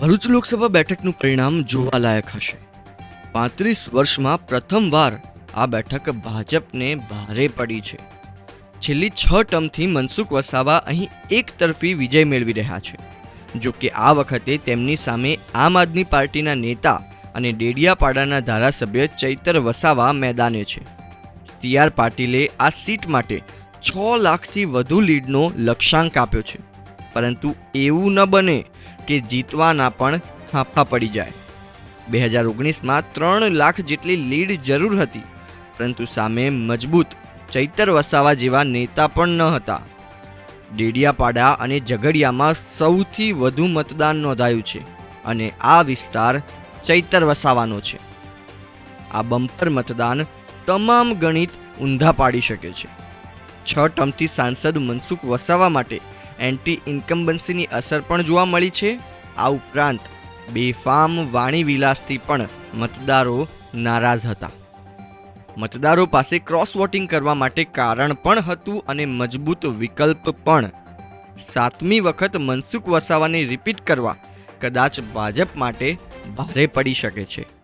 ભરૂચ લોકસભા બેઠકનું પરિણામ જોવાલાયક હશે. પાંત્રીસ વર્ષમાં પ્રથમવાર આ બેઠક ભાજપને ભારે પડી છે. છેલ્લી છ ટર્મથી મનસુખ વસાવા અહીં એક તરફી વિજય મેળવી રહ્યા છે. જો કે આ વખતે તેમની સામે આમ આદમી પાર્ટીના નેતા અને ડેડિયાપાડાના ધારાસભ્ય ચૈતર વસાવા મેદાને છે. સી આર પાટીલે આ સીટ માટે છ લાખથી વધુ લીડનો લક્ષ્યાંક આપ્યો છે. પરંતુ એવું ન બને કે જીતવાના પણ ફાંફા પડી જાય. બે હજાર ઓગણીસમાં ત્રણ લાખ જેટલી લીડ જરૂર હતી, પરંતુ સામે મજબૂત, ચૈતર વસાવા જેવા નેતા પણ ન હતા. ડેડિયાપાડા અને ઝઘડિયામાં સૌથી વધુ મતદાન નોંધાયું છે અને આ વિસ્તાર ચૈતર વસાવાનો છે. આ બમ્પર મતદાન તમામ ગણિત ઊંધા પાડી શકે છે. છ ટર્મથી સાંસદ મનસુખ વસાવા માટે એન્ટી ઇન્કમ્બન્સીની અસર પણ જોવા મળી છે. આ ઉપરાંત, બેફામ વાણી વિલાસથી પણ મતદારો નારાજ હતા. મતદારો પાસે ક્રોસ વોટિંગ કરવા માટે કારણ પણ હતું અને મજબૂત વિકલ્પ પણ. સાતમી વખત મનસુખ વસાવાને રિપીટ કરવા કદાચ ભાજપ માટે ભારે પડી શકે છે.